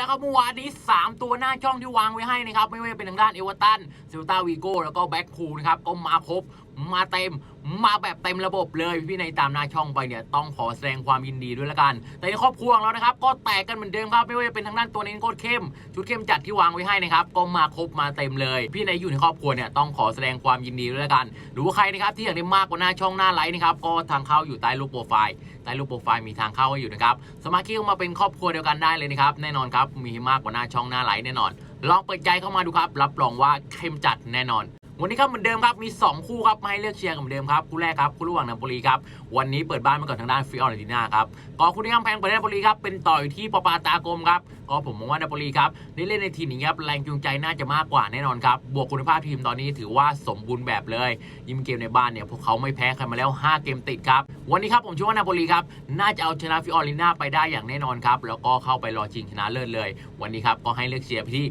แล้วก็เมื่อวานนี้ 3 ตัวหน้าช่องที่วางไว้ให้นะครับ ไม่ว่าจะเป็นทางด้านเอเวอร์ตันเซลตาวีโก้แล้วก็แบ็กพูลนะครับก็มาครบ มาเต็มมาแบบเต็มระบบเลยพี่ในตามหน้าช่องไปเนี่ยต้องขอแสดงความยินดีด้วยละกัน แต่ในครอบครัวของเรานะครับ ก็แตกกันเหมือนเดิมครับไม่ว่าจะเป็นทางด้านตัวเน้นโคตรเข้ม ชุดเข้มจัดที่วางไว้ให้นะครับก็มาครบมาเต็มเลย พี่ในอยู่ในครอบครัวเนี่ยต้องขอแสดงความยินดีด้วยละกัน หรือว่าใครนะครับที่อยากได้มากกว่าหน้าช่องหน้าไลน์นะครับก็ทางเข้าอยู่ใต้รูปโปรไฟล์ใต้รูปโปรไฟล์มีทางเข้าให้อยู่นะครับสมาชิกเข้ามาเป็นครอบครัวเดียวกันได้เลยนะครับแน่นอนครับมีมากกว่าหน้าช่องหน้าไลน์แน่นอนลองเปิดใจเข้ามาดูครับ รับรองว่าเข้มจัดแน่นอน วันนี้ครับเหมือนเดิมครับมี 2 คู่ครับมาให้เลือกเชียร์กันเหมือนเดิมครับคู่แรกครับคู่ระหว่างนาโปลีครับวันนี้เปิดบ้านมาก่อนทางด้านฟิออเรติน่าครับก็คู่ที่กำแพงเปิดให้นาโปลีครับเป็นต่ออยู่ที่ปปาตากรมครับก็ผมมองว่านาโปลีครับได้เล่นในทีมนี้ครับแรงจูงใจน่าจะมากกว่าแน่นอนครับบวกคุณภาพทีมตอนนี้ถือว่าสมบูรณ์แบบเลย ยิมเกมในบ้านเนี่ยพวกเขาไม่แพ้ใครมาแล้ว 5 เกมติดครับวันนี้ครับผมเชื่อว่านาโปลีครับน่าจะเอาชนะฟิออเรติน่าไปได้อย่างแน่นอนครับแล้วก็เข้าไปรอชิงชนะเลิศเลย วันนี้ครับก็ให้เลือกเชียร์ที่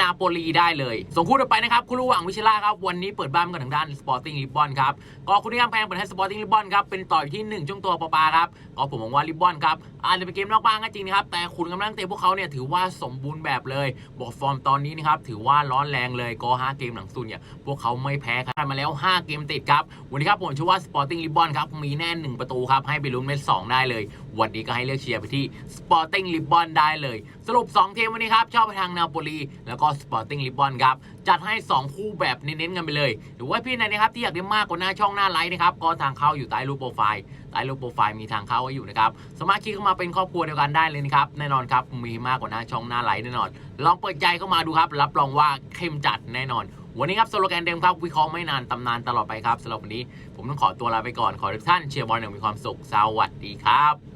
นาโปลีได้เลยส่งคู่ต่อไปนะครับคู่ระหว่างวิชล่าครับวันนี้เปิดบ้านกับทางด้านสปอร์ติ้งลิบบอนครับก็คู่ที่กำแพงเปิดให้สปอร์ติ้งลิบบอนครับเป็นต่ออยู่ที่หนึ่งช่วงตัวปอปาครับก็ผมมองว่าลิบบอนครับอาจจะเป็นเกมนอกบ้านก็จริงนะครับแต่คุณกำลังเตะพวกเขาเนี่ยถือว่าสมบูรณ์แบบเลยบอกฟอร์มตอนนี้นะครับถือว่าร้อนแรงเลยก็ 5 เกมหลังสุดเนี่ยพวกเขาไม่แพ้ใครมาแล้ว 5 เกมติดครับวันนี้ครับผมเชื่อว่าสปอร์ติ้งลิบบอนครับมีแน่1ประตูครับให้ไปลุ้นเม็ด2ได้เลย วันนี้ก็ให้เลือกเชียร์ไปที่สปอร์ติ้งลิบบอนได้เลยสรุป2เกมวันนี้ครับชอบไปทางนาโปลีแล้วก็สปอร์ติ้งลิบอนครับ จัดให้ 2 คู่แบบเน้นๆกันไปเลย หรือว่าพี่ไหนนะครับที่อยากได้มากกว่าหน้าช่องหน้าไลน์นะครับก็ทางเข้าอยู่ใต้รูปโปรไฟล์ใต้รูปโปรไฟล์มีทางเข้าไว้อยู่นะครับสามารถคลิกเข้ามาเป็นครอบครัวเดียวกันได้เลยนะครับแน่นอนครับมีมากกว่าหน้าช่องหน้าไลน์แน่นอน ลองเปิดใจเข้ามาดูครับ รับรองว่าเข้มจัดแน่นอนวันนี้ครับสโลแกนเดิมครับวิเคราะห์ไม่นานตำนานตลอดไปครับสำหรับวันนี้ ผมต้องขอตัวลาไปก่อนขอทุกท่านเชียร์บอลอย่างมีความสุขสวัสดีครับ